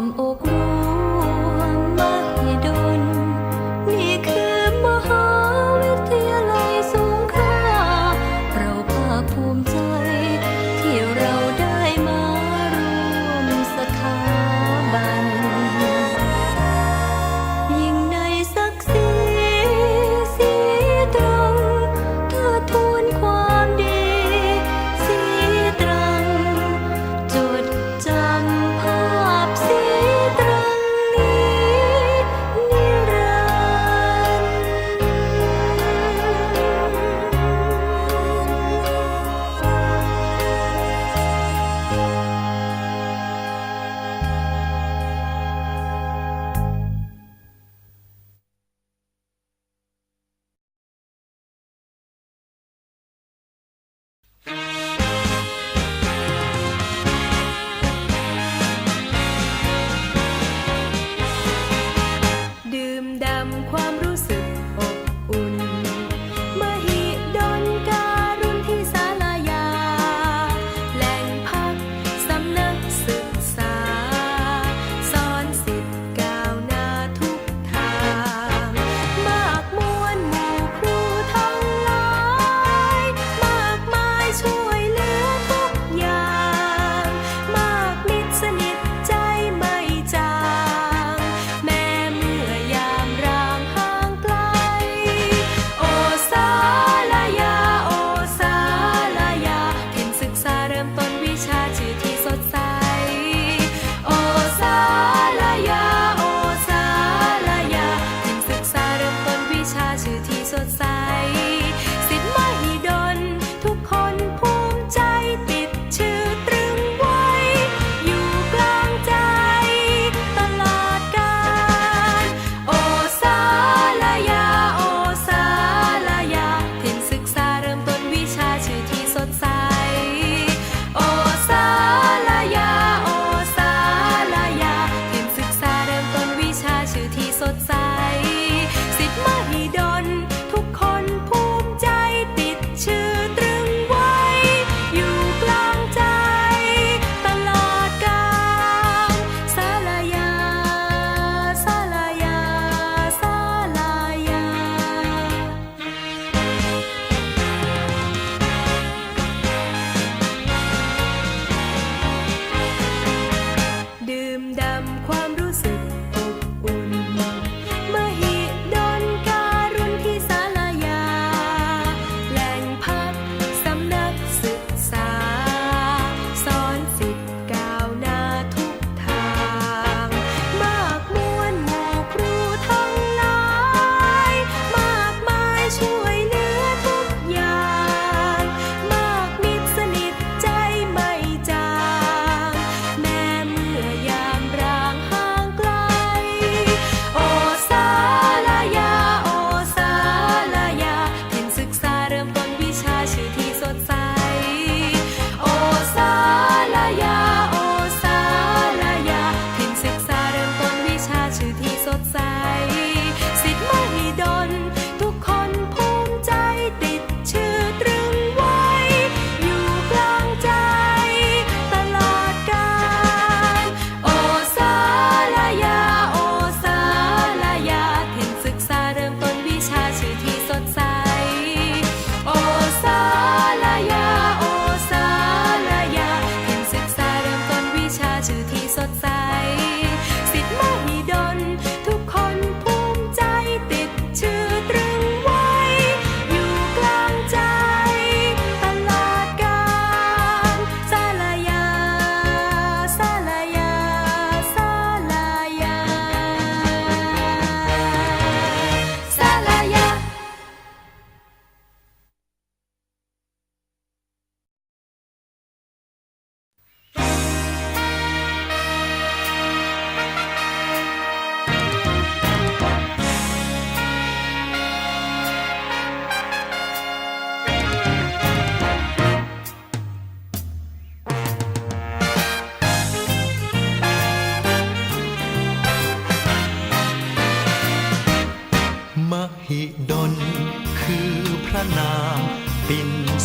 I'm okay.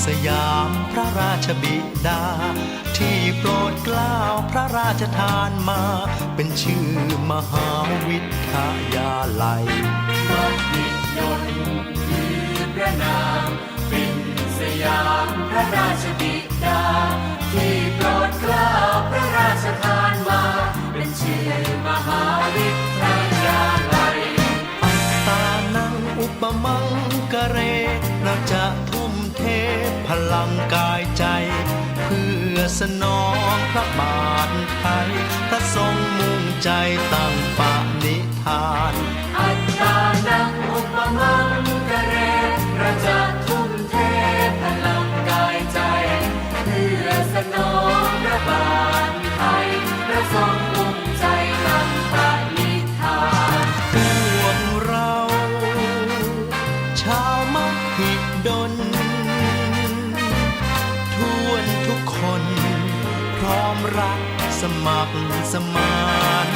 นามปินสยามพระราชบิดา ที่โปรดเกล้าพระราชทานมา เป็นชื่อมหาวิทยาลัยมหิดลคือพระนามเป็นสยามพระราชบิดา ที่โปรดเกล้าพระราชทานมา เป็นชื่อมหาวิทยาลัยอัตตานังอุปมังกะเรเราจะทุ่มเท พลังกายใจ เพื่อสนองพระบาทไทยพระทรงมุ่งใจตั้งปาณิธาน อัตตานังอุปมังกะเรพราจะ สมัครสมาน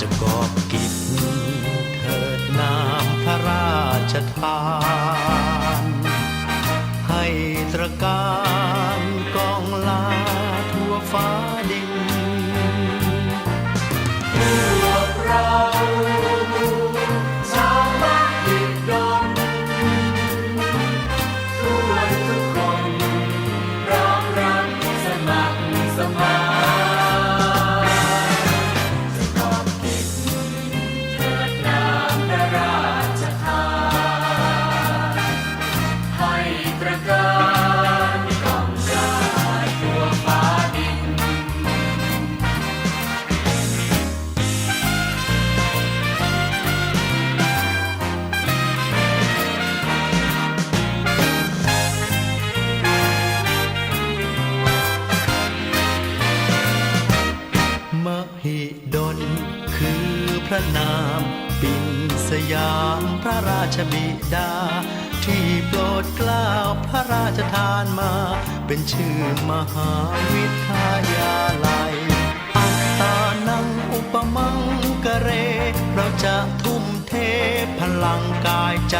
จะกอบกิจเถิดนามพระราชทาน ยามพระราชบิดา ที่โปรดกล้าวพระราชทานมา เป็นชื่อมหาวิทยาลัย อัตตานังอุปมังกะเร เราจะทุ่มเทพลังกายใจ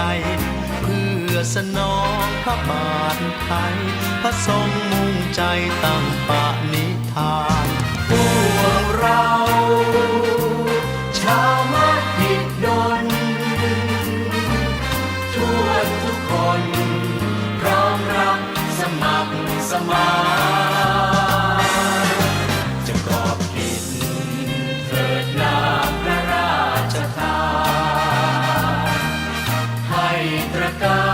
เพื่อสนองพระบาทไทย พระทรงมุ่งใจตั้งปณิธานพวกเรา พ